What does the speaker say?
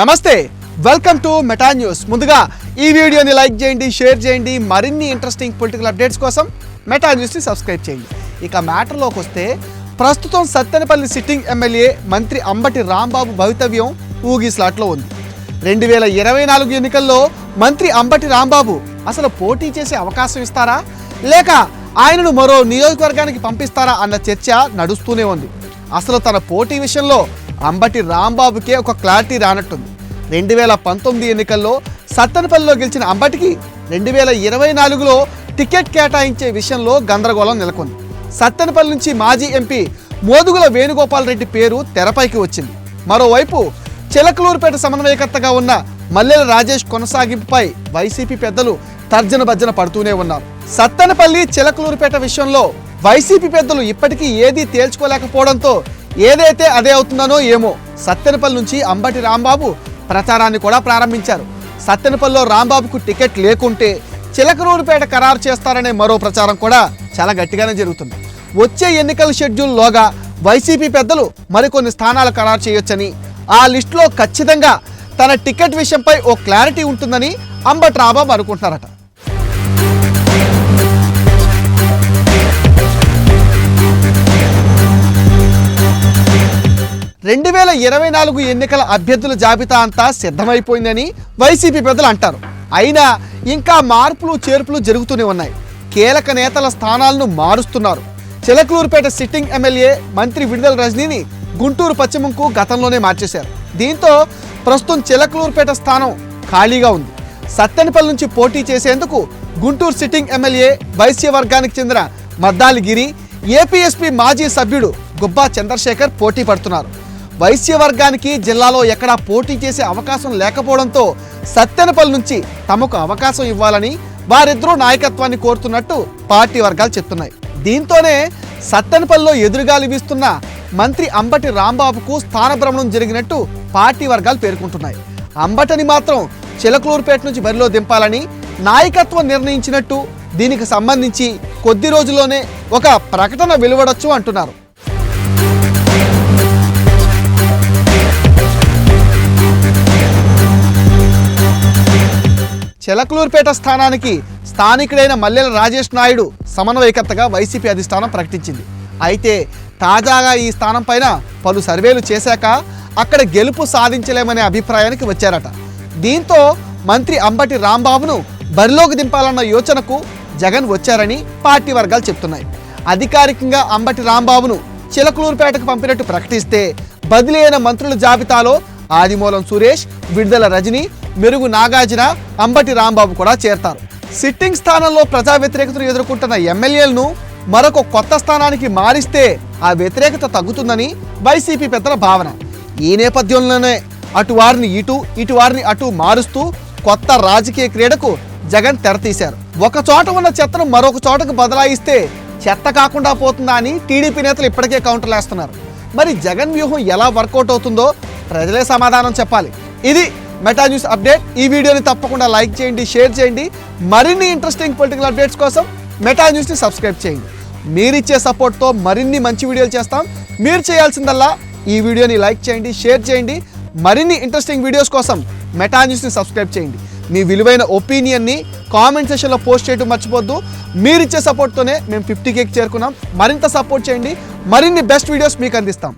నమస్తే welcome to meta news ముందుగా ఈ వీడియోని లైక్ చేయండి షేర్ చేయండి మరిన్ని ఇంట్రెస్టింగ్ పొలిటికల్ అప్డేట్స్ కోసం మెటా న్యూస్ని సబ్స్క్రైబ్ చేయండి. ఇక మ్యాటర్లోకి వస్తే ప్రస్తుతం సత్తెనపల్లి సిట్టింగ్ ఎమ్మెల్యే మంత్రి అంబటి రాంబాబు భవితవ్యం ఊగిస్లాట్లో ఉంది. రెండు వేల ఇరవై నాలుగు ఎన్నికల్లో మంత్రి అంబటి రాంబాబు అసలు పోటీ చేసే అవకాశం ఇస్తారా? లేక ఆయనను మరో నియోజకవర్గానికి పంపిస్తారా అన్న చర్చ నడుస్తూనే ఉంది. అసలు తన పోటీ విషయంలో అంబటి రాంబాబుకే ఒక క్లారిటీ రానట్టుంది. రెండు వేల పంతొమ్మిది ఎన్నికల్లో సత్తెనపల్లిలో గెలిచిన అంబటికి రెండు వేల ఇరవై నాలుగులో టికెట్ కేటాయించే విషయంలో గందరగోళం నెలకొంది. సత్తెనపల్లి నుంచి మాజీ ఎంపీ మోదుగుల వేణుగోపాల్ రెడ్డి పేరు తెరపైకి వచ్చింది. మరోవైపు చిలకలూరుపేట సమన్వయకర్తగా ఉన్న మల్లెల రాజేష్ కొనసాగింపుపై వైసీపీ పెద్దలు తర్జన భర్జన పడుతూనే ఉన్నారు. సత్తెనపల్లి చిలకలూరుపేట విషయంలో వైసీపీ పెద్దలు ఇప్పటికీ ఏదీ తేల్చుకోలేకపోవడంతో ఏదైతే అదే అవుతుందనో ఏమో. సత్తెనపల్లి నుంచి అంబటి రాంబాబు ప్రచారాన్ని కూడా ప్రారంభించారు. సత్తెనపల్లిలో రాంబాబుకు టికెట్ లేకుంటే చిలకరూరుపేట ఖరారు చేస్తారనే మరో ప్రచారం కూడా చాలా గట్టిగానే జరుగుతుంది. వచ్చే ఎన్నికల షెడ్యూల్లోగా వైసీపీ పెద్దలు మరికొన్ని స్థానాలు ఖరారు చేయొచ్చని ఆ లిస్టులో ఖచ్చితంగా తన టికెట్ విషయంపై ఓ క్లారిటీ ఉంటుందని అంబటి రాంబాబు అనుకుంటున్నారట. రెండు వేల ఇరవై నాలుగు ఎన్నికల అభ్యర్థుల జాబితా అంతా సిద్ధమైపోయిందని వైసీపీ పెద్దలు అంటారు. అయినా ఇంకా మార్పులు చేర్పులు జరుగుతూనే ఉన్నాయి. కీలక నేతల స్థానాలను మారుస్తున్నారు. చిలకలూరుపేట సిట్టింగ్ ఎమ్మెల్యే మంత్రి విడుదల రజనీని గుంటూరు పశ్చిమంకు గతంలోనే మార్చేశారు. దీంతో ప్రస్తుతం చిలకలూరుపేట స్థానం ఖాళీగా ఉంది. సత్తెనపల్లి నుంచి పోటీ చేసేందుకు గుంటూరు సిట్టింగ్ ఎమ్మెల్యే వైశ్య వర్గానికి చెందిన మద్దాలిగిరి ఏపీఎస్పీ మాజీ సభ్యుడు గుబ్బా చంద్రశేఖర్ పోటీ పడుతున్నారు. వైశ్య వర్గానికి జిల్లాలో ఎక్కడా పోటీ చేసే అవకాశం లేకపోవడంతో సత్తెనపల్లి నుంచి తమకు అవకాశం ఇవ్వాలని వారిద్దరూ నాయకత్వాన్ని కోరుతున్నట్టు పార్టీ వర్గాలు చెప్తున్నాయి. దీంతోనే సత్తెనపల్లిలో ఎదురుగాలి వీస్తున్న మంత్రి అంబటి రాంబాబుకు స్థానభ్రమణం జరిగినట్టు పార్టీ వర్గాలు పేర్కొంటున్నాయి. అంబటని మాత్రం చిలకలూరుపేట నుంచి బరిలో దింపాలని నాయకత్వం నిర్ణయించినట్టు దీనికి సంబంధించి కొద్ది రోజుల్లోనే ఒక ప్రకటన వెలువడొచ్చు అంటున్నారు. చిలకలూరుపేట స్థానానికి స్థానికుడైన మల్లెల రాజేష్ నాయుడు సమన్వయకర్తగా వైసీపీ అధిష్టానం ప్రకటించింది. అయితే తాజాగా ఈ స్థానం పైన పలు సర్వేలు చేశాక అక్కడ గెలుపు సాధించలేమనే అభిప్రాయానికి వచ్చారట. దీంతో మంత్రి అంబటి రాంబాబును బరిలోకి దింపాలన్న యోచనకు జగన్ వచ్చారని పార్టీ వర్గాలు చెప్తున్నాయి. అధికారికంగా అంబటి రాంబాబును చిలకలూరుపేటకు పంపినట్టు ప్రకటిస్తే బదిలీ అయిన మంత్రుల జాబితాలో ఆదిమూలం సురేష్ విడుదల రజని మెరుగు నాగార్జున అంబటి రాంబాబు కూడా చేరతారు. సిట్టింగ్ స్థానంలో ప్రజా వ్యతిరేకతను ఎదుర్కొంటున్న ఎమ్మెల్యేలను మరొక కొత్త స్థానానికి మారిస్తే ఆ వ్యతిరేకత తగ్గుతుందని వైసీపీ పెద్దల భావన. ఈ నేపథ్యంలోనే అటు వారిని ఇటు ఇటు వారిని అటు మారుస్తూ కొత్త రాజకీయ క్రీడకు జగన్ తెరతీశారు ఒక చోట ఉన్న చెత్తను మరొక చోటకు బదలాయిస్తే చెత్త కాకుండా పోతుందా అని టీడీపీ నేతలు ఇప్పటికే కౌంటర్లు వేస్తున్నారు మరి జగన్ వ్యూహం ఎలా వర్కౌట్ అవుతుందో ప్రజలే సమాధానం చెప్పాలి. ఇది మెటా న్యూస్ అప్డేట్. ఈ వీడియోని తప్పకుండా లైక్ చేయండి షేర్ చేయండి. మరిన్ని ఇంట్రెస్టింగ్ పొలిటికల్ అప్డేట్స్ కోసం మెటా న్యూస్ని సబ్స్క్రైబ్ చేయండి. మీరిచ్చే సపోర్ట్తో మరిన్ని మంచి వీడియోలు చేస్తాం. మీరు చేయాల్సిందల్లా ఈ వీడియోని లైక్ చేయండి షేర్ చేయండి. మరిన్ని ఇంట్రెస్టింగ్ వీడియోస్ కోసం మెటా న్యూస్ని సబ్స్క్రైబ్ చేయండి. మీ విలువైన ఒపీనియన్ని కామెంట్ సెషన్లో పోస్ట్ చేయడం మర్చిపోద్దు. మీరిచ్చే సపోర్ట్తోనే మేము ఫిఫ్టీ కేక్ చేరుకున్నాం. మరింత సపోర్ట్ చేయండి. మరిన్ని బెస్ట్ వీడియోస్ మీకు అందిస్తాం.